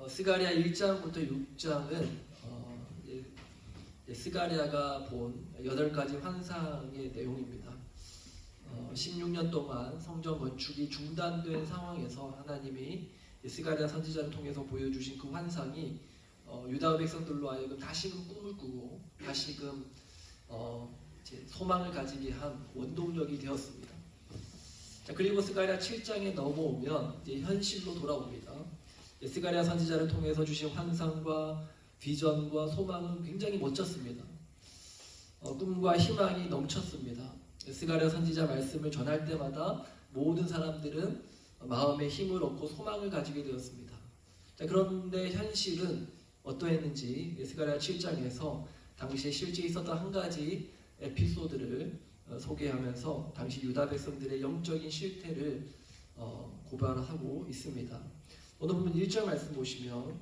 어, 스가리아 1장부터 6장은 어, 스가리아가 본 여덟 가지 환상의 내용입니다. 어, 16년 동안 성전 건축이 중단된 상황에서 하나님이 스가리아 선지자를 통해서 보여주신 그 환상이 어, 유다 백성들로 하여금 다시금 꿈을 꾸고 다시금 어, 소망을 가지게 한 원동력이 되었습니다. 자, 그리고 스가랴 7장에 넘어오면 현실로 돌아옵니다. 스가랴 선지자를 통해서 주신 환상과 비전과 소망은 굉장히 멋졌습니다. 어, 꿈과 희망이 넘쳤습니다. 스가랴 선지자 말씀을 전할 때마다 모든 사람들은 마음의 힘을 얻고 소망을 가지게 되었습니다. 자, 그런데 현실은 어떠했는지 스가랴 7장에서 당시에 실제 있었던 한 가지 에피소드를 어, 소개하면서 당시 유다 백성들의 영적인 실태를 어, 고발하고 있습니다. 오늘 보면 1절 말씀 보시면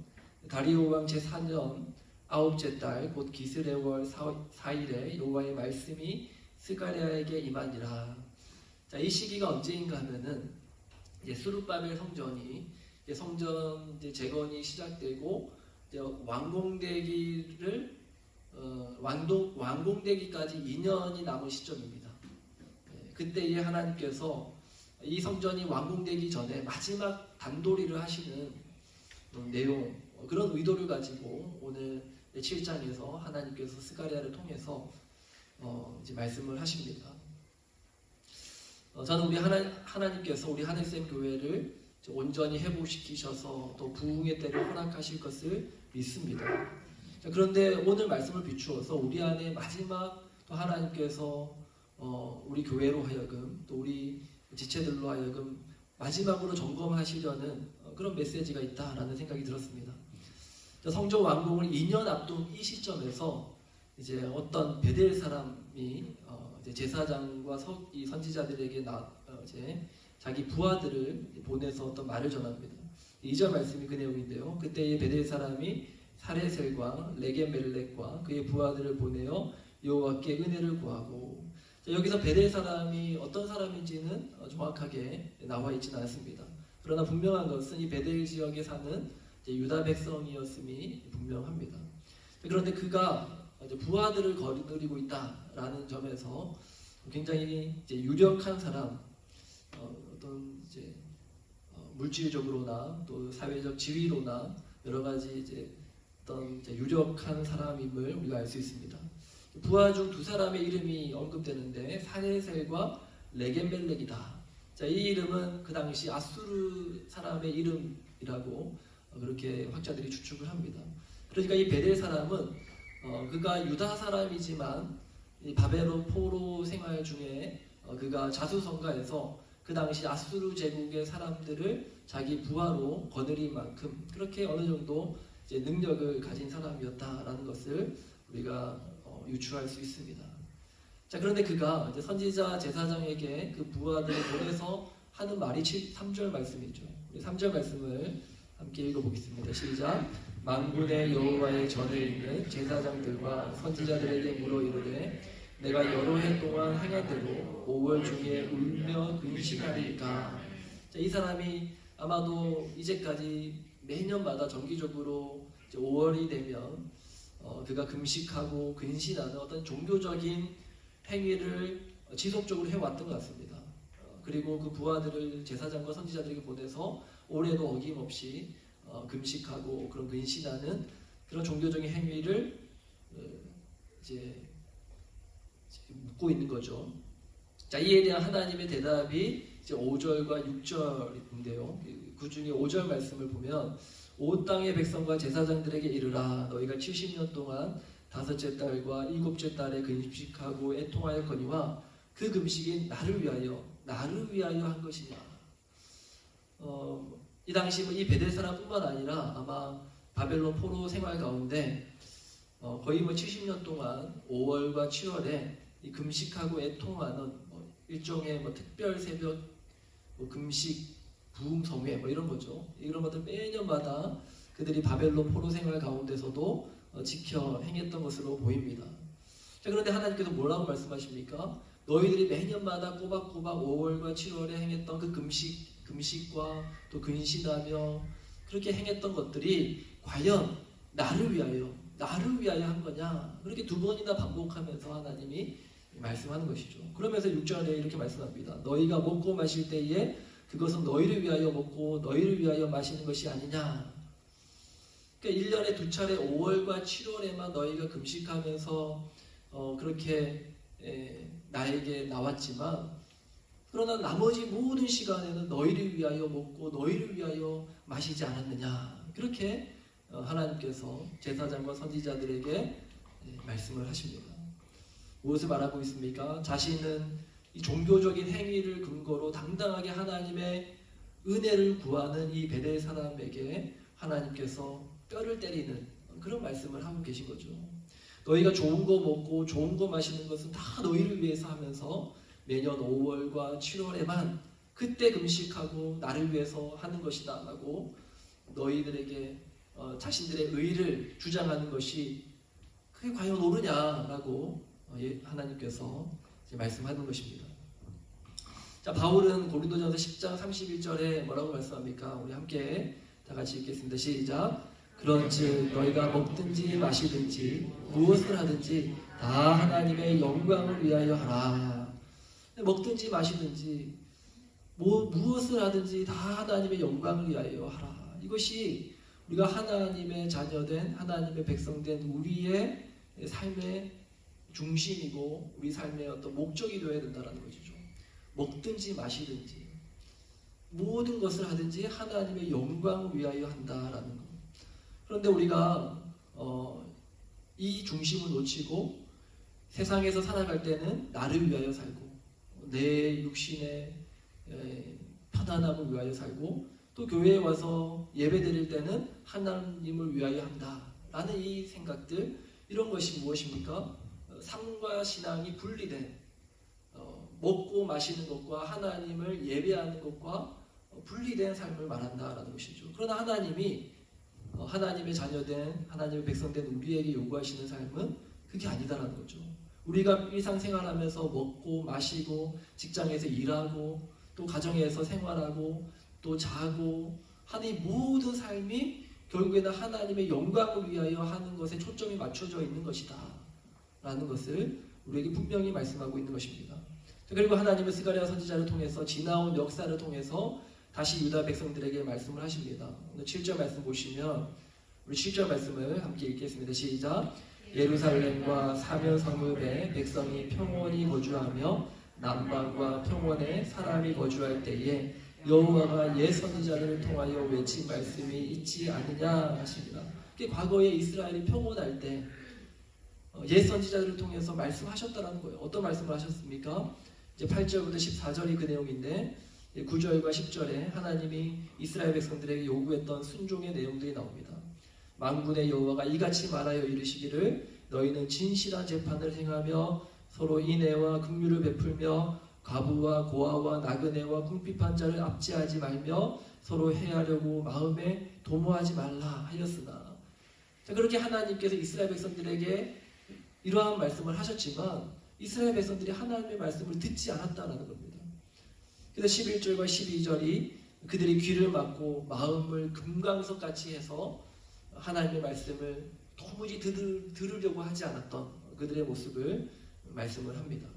다리오 왕 제4년 아홉째 달 곧 기스레월 4일에 여호와의 말씀이 스가랴에게 임하니라. 자, 이 시기가 언제인가 하면은 이제 수르바벨 성전이 이제 성전 이제 재건이 시작되고 이제 완공되기를 어, 완동, 완공되기까지 2년이 남은 시점입니다. 예, 그때에 하나님께서 이 성전이 완공되기 전에 마지막 단도리를 하시는 어, 내용 어, 그런 의도를 가지고 오늘 7장에서 하나님께서 스가리아를 통해서 어, 이제 말씀을 하십니다. 어, 저는 우리 하나, 하나님께서 우리 하늘샘 교회를 온전히 회복시키셔서 또 부흥의 때를 허락하실 것을 믿습니다. 자, 그런데 오늘 말씀을 비추어서 우리 안에 마지막 또 하나님께서 어, 우리 교회로 하여금 또 우리 지체들로 하여금 마지막으로 점검하시려는 어, 그런 메시지가 있다라는 생각이 들었습니다. 자, 성전 완공을 2년 앞둔 이 시점에서 이제 어떤 베델 사람이 어, 제사장과 서, 이 선지자들에게 나, 어, 자기 부하들을 보내서 어떤 말을 전합니다. 2절 말씀이 그 내용인데요. 그때의 베델 사람이 사레셀과 레게멜렉과 그의 부하들을 보내어 여호와께 은혜를 구하고 자, 여기서 베델 사람이 어떤 사람인지는 어, 정확하게 나와 있지는 않습니다. 그러나 분명한 것은 이 베델 지역에 사는 유다 백성이었음이 분명합니다. 그런데 그가 부하들을 거느리고 있다라는 점에서 굉장히 유력한 사람, 어, 어떤 이제 어, 물질적으로나 또 사회적 지위로나 여러 가지 이제 어떤 이제 유력한 사람임을 우리가 알 수 있습니다. 부하 중 두 사람의 이름이 언급되는데 사네셀과 레겐벨렉이다. 자, 이 이름은 그 당시 아수르 사람의 이름이라고 그렇게 학자들이 추측을 합니다. 그러니까 이 베델 사람은 어, 그가 유다 사람이지만 이 바벨론 포로 생활 중에 어, 그가 자수성가에서 그 당시 아수르 제국의 사람들을 자기 부하로 거느린 만큼 그렇게 어느 정도 능력을 가진 사람이었다라는 것을 우리가 어, 유추할 수 있습니다. 자 그런데 그가 선지자 제사장에게 그 부하들을 보내서 하는 말이 7, 3절 말씀이죠. 우리 3절 말씀을 함께 읽어보겠습니다. 시작. 만군의 여호와의 전에 있는 제사장들과 선지자들에게 물어 이르되 내가 여러 해 동안 행한 대로 5월 중에 울며 근심하리까. 자, 이 사람이 아마도 이제까지 매년마다 정기적으로 5월이 되면 어, 그가 금식하고 근신하는 어떤 종교적인 행위를 지속적으로 해왔던 것 같습니다. 어, 그리고 그 부하들을 제사장과 선지자들에게 보내서 올해도 어김없이 어, 금식하고 그런 근신하는 그런 종교적인 행위를 어, 이제 묻고 있는 거죠. 자, 이에 대한 하나님의 대답이 이제 5절과 6절인데요. 그 중에 5절 말씀을 보면 온 땅의 백성과 제사장들에게 이르라 너희가 70년 동안 다섯째 달과 일곱째 달에 금식하고 애통하였거니와 그 금식이 나를 위하여 나를 위하여 한 것이냐. 어, 이 당시 이 베델 사람뿐만 아니라 아마 바벨론 포로 생활 가운데 어, 거의 뭐 70년 동안 5월과 7월에 이 금식하고 애통하는 뭐 일종의 뭐 특별 새벽 뭐 금식 부흥 성회 뭐 이런 거죠. 이런 것들 매년마다 그들이 바벨론 포로 생활 가운데서도 어, 지켜 행했던 것으로 보입니다. 자, 그런데 하나님께서 뭐라고 말씀하십니까? 너희들이 매년마다 꼬박꼬박 5월과 7월에 행했던 그 금식, 금식과 또 근신하며 그렇게 행했던 것들이 과연 나를 위하여 나를 위하여 한 거냐 그렇게 두 번이나 반복하면서 하나님이 말씀하는 것이죠. 그러면서 6절에 이렇게 말씀합니다. 너희가 먹고 마실 때에 그것은 너희를 위하여 먹고 너희를 위하여 마시는 것이 아니냐. 그러니까 1년에 두 차례 5월과 7월에만 너희가 금식하면서 어, 그렇게 에, 나에게 나왔지만 그러나 나머지 모든 시간에는 너희를 위하여 먹고 너희를 위하여 마시지 않았느냐. 그렇게 어, 하나님께서 제사장과 선지자들에게 예, 말씀을 하십니다. 무엇을 말하고 있습니까? 자신은 이 종교적인 행위를 근거로 당당하게 하나님의 은혜를 구하는 이 베델 사람에게 하나님께서 뼈를 때리는 그런 말씀을 하고 계신 거죠. 너희가 좋은 거 먹고 좋은 거 마시는 것은 다 너희를 위해서 하면서 매년 5월과 7월에만 그때 금식하고 나를 위해서 하는 것이다 라고 너희들에게 어, 자신들의 의를 주장하는 것이 그게 과연 옳으냐라고 어, 예, 하나님께서 말씀하는 것입니다. 자 바울은 고린도전서 10장 31절에 뭐라고 말씀합니까? 우리 함께 다 같이 읽겠습니다. 시작. 그런즉 너희가 먹든지 마시든지 무엇을 하든지 다 하나님의 영광을 위하여 하라. 먹든지 마시든지 뭐, 무엇을 하든지 다 하나님의 영광을 위하여 하라. 이것이 우리가 하나님의 자녀된 하나님의 백성된 우리의 삶의 중심이고 우리 삶의 어떤 목적이 되어야 된다는 것이죠. 먹든지 마시든지 모든 것을 하든지 하나님의 영광을 위하여 한다라는 것. 그런데 우리가 어, 이 중심을 놓치고 세상에서 살아갈 때는 나를 위하여 살고 내 육신의 에, 편안함을 위하여 살고 또 교회에 와서 예배 드릴 때는 하나님을 위하여 한다라는 이 생각들 이런 것이 무엇입니까? 어, 삶과 신앙이 분리된 어, 먹고 마시는 것과 하나님을 예배하는 것과 어, 분리된 삶을 말한다라는 것이죠. 그러나 하나님이 어, 하나님의 자녀된 하나님의 백성된 우리에게 요구하시는 삶은 그게 아니다라는 거죠. 우리가 일상생활하면서 먹고 마시고 직장에서 일하고 또 가정에서 생활하고 또 자고 하는 이 모든 삶이 결국에는 하나님의 영광을 위하여 하는 것에 초점이 맞춰져 있는 것이다. 라는 것을 우리에게 분명히 말씀하고 있는 것입니다. 자, 그리고 하나님은 스가랴 선지자를 통해서 지나온 역사를 통해서 다시 유다 백성들에게 말씀을 하십니다. 오늘 7절 말씀 보시면 우리 7절 말씀을 함께 읽겠습니다. 시작. 예루살렘과 사면 성읍에 백성이 평온히 거주하며 남방과 평원에 사람이 거주할 때에 여호와가 옛 선지자를 통하여 외친 말씀이 있지 않느냐 하십니다. 과거에 이스라엘이 평온할 때 어, 옛 선지자들을 통해서 말씀하셨다라는 거예요. 어떤 말씀을 하셨습니까? 이제 8절부터 14절이 그 내용인데 9절과 10절에 하나님이 이스라엘 백성들에게 요구했던 순종의 내용들이 나옵니다. 만군의 여호와가 이같이 말하여 이르시기를 너희는 진실한 재판을 행하며 서로 인애와 긍휼을 베풀며 과부와 고아와 나그네와 궁핍한 자를 압제하지 말며 서로 해하려고 마음에 도모하지 말라 하였으나 자, 그렇게 하나님께서 이스라엘 백성들에게 이러한 말씀을 하셨지만 이스라엘 백성들이 하나님의 말씀을 듣지 않았다라는 겁니다. 그래서 11절과 12절이 그들이 귀를 막고 마음을 금강석 같이 해서 하나님의 말씀을 도무지 들으, 들으려고 하지 않았던 그들의 모습을 말씀을 합니다.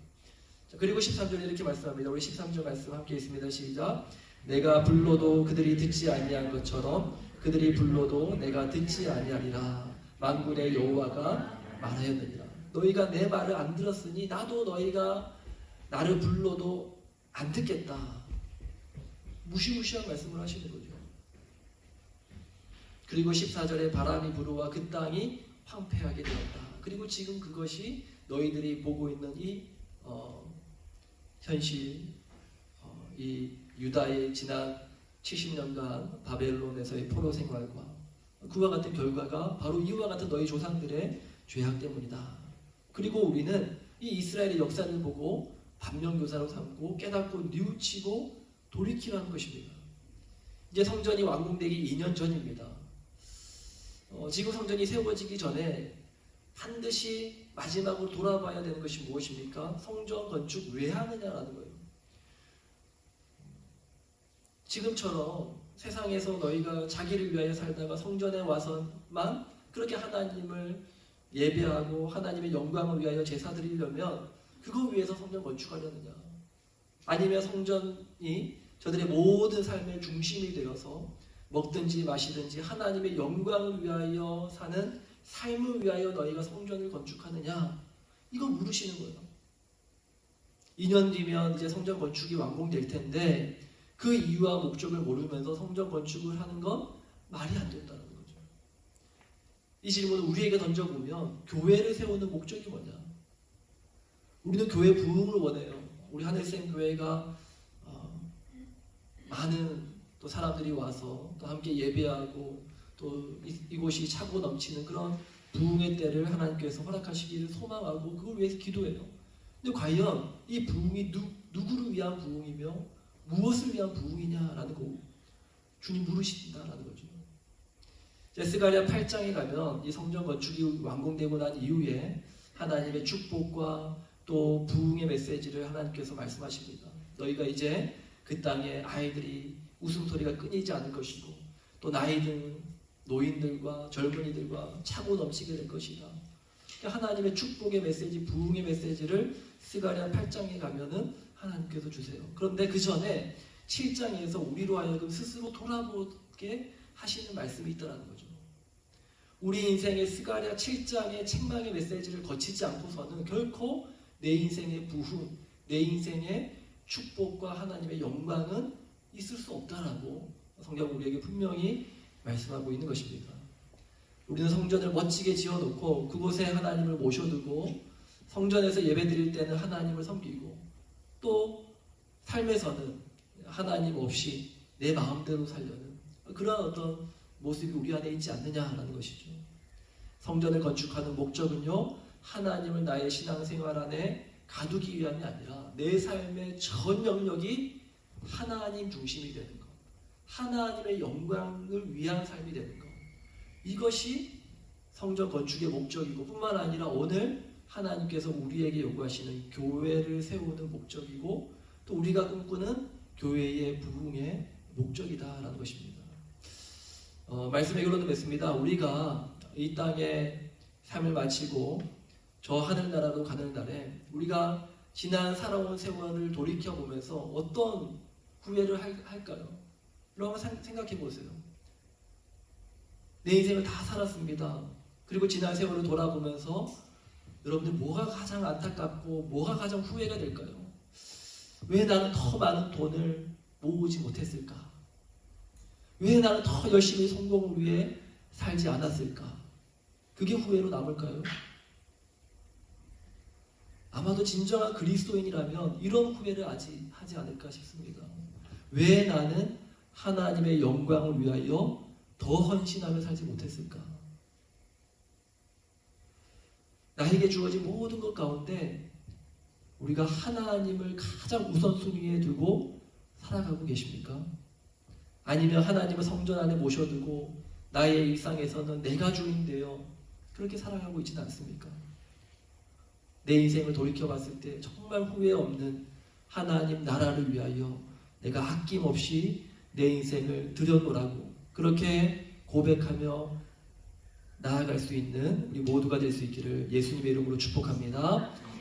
자, 그리고 13절에 이렇게 말씀합니다. 우리 13절 말씀 함께 있습니다. 시작. 내가 불러도 그들이 듣지 아니한 것처럼 그들이 불러도 내가 듣지 아니하리라. 만군의 여호와가 말하였느니라. 너희가 내 말을 안 들었으니 나도 너희가 나를 불러도 안 듣겠다. 무시무시한 말씀을 하시는 거죠. 그리고 14절에 바람이 불어와 그 땅이 황폐하게 되었다. 그리고 지금 그것이 너희들이 보고 있는 이 어, 현실, 어, 이 유다의 지난 70년간 바벨론에서의 포로 생활과 그와 같은 결과가 바로 이와 같은 너희 조상들의 죄악 때문이다. 그리고 우리는 이 이스라엘의 역사를 보고 반면교사로 삼고 깨닫고 뉘우치고 돌이키라는 것입니다. 이제 성전이 완공되기 2년 전입니다. 어, 지구 성전이 세워지기 전에 반드시 마지막으로 돌아봐야 되는 것이 무엇입니까? 성전 건축 왜 하느냐라는 거예요. 지금처럼 세상에서 너희가 자기를 위하여 살다가 성전에 와서만 그렇게 하나님을 예배하고 하나님의 영광을 위하여 제사 드리려면 그거 위해서 성전 건축하려느냐? 아니면 성전이 저들의 모든 삶의 중심이 되어서 먹든지 마시든지 하나님의 영광을 위하여 사는 삶을 위하여 너희가 성전을 건축하느냐? 이거 물으시는 거예요. 2년 뒤면 이제 성전 건축이 완공될 텐데 그 이유와 목적을 모르면서 성전 건축을 하는 건 말이 안 된다는 거죠. 이 질문을 우리에게 던져보면 교회를 세우는 목적이 뭐냐? 우리는 교회 부흥을 원해요. 우리 하늘생 교회가 어, 많은 또 사람들이 와서 또 함께 예배하고 또 이, 이곳이 차고 넘치는 그런 부흥의 때를 하나님께서 허락하시기를 소망하고 그걸 위해서 기도해요. 근데 과연 이 부흥이 누, 누구를 위한 부흥이며 무엇을 위한 부흥이냐라는 거 주님 물으신다라는 거죠. 제스가리아 8장에 가면 이 성전 건축이 완공되고 난 이후에 하나님의 축복과 또 부흥의 메시지를 하나님께서 말씀하십니다. 너희가 이제 그 땅에 아이들이 웃음소리가 끊이지 않을 것이고 또 나이든 노인들과 젊은이들과 차고 넘치게 될 것이다. 그러니까 하나님의 축복의 메시지, 부흥의 메시지를 스가랴 8장에 가면은 하나님께서 주세요. 그런데 그 전에 7장에서 우리로 하여금 스스로 돌아보게 하시는 말씀이 있다는 거죠. 우리 인생의 스가랴 7장의 책망의 메시지를 거치지 않고서는 결코 내 인생의 부흥, 내 인생의 축복과 하나님의 영광은 있을 수 없다라고 성경 우리에게 분명히 말씀하고 있는 것입니다. 우리는 성전을 멋지게 지어놓고 그곳에 하나님을 모셔두고 성전에서 예배드릴 때는 하나님을 섬기고 또 삶에서는 하나님 없이 내 마음대로 살려는 그러한 어떤 모습이 우리 안에 있지 않느냐라는 것이죠. 성전을 건축하는 목적은요 하나님을 나의 신앙생활 안에 가두기 위함이 아니라 내 삶의 전 영역이 하나님 중심이 되는 것, 하나님의 영광을 위한 삶이 되는 것. 이것이 성전 건축의 목적이고 뿐만 아니라 오늘 하나님께서 우리에게 요구하시는 교회를 세우는 목적이고 또 우리가 꿈꾸는 교회의 부흥의 목적이다라는 것입니다. 어, 말씀의 결론을 맺습니다. 우리가 이 땅에 삶을 마치고 저 하늘나라로 가는 날에 우리가 지난 살아온 세월을 돌이켜 보면서 어떤 후회를 할, 할까요? 여러분 생각해 보세요. 내 인생을 다 살았습니다. 그리고 지난 세월을 돌아보면서 여러분들 뭐가 가장 안타깝고 뭐가 가장 후회가 될까요? 왜 나는 더 많은 돈을 모으지 못했을까? 왜 나는 더 열심히 성공을 위해 살지 않았을까? 그게 후회로 남을까요? 아마도 진정한 그리스도인이라면 이런 후회를 아직 하지 않을까 싶습니다. 왜 나는 하나님의 영광을 위하여 더 헌신하며 살지 못했을까? 나에게 주어진 모든 것 가운데 우리가 하나님을 가장 우선순위에 두고 살아가고 계십니까? 아니면 하나님을 성전 안에 모셔두고 나의 일상에서는 내가 주인되어 그렇게 살아가고 있지는 않습니까? 내 인생을 돌이켜 봤을 때 정말 후회 없는 하나님 나라를 위하여 내가 아낌없이 내 인생을 들여놓으라고 그렇게 고백하며 나아갈 수 있는 우리 모두가 될 수 있기를 예수님의 이름으로 축복합니다.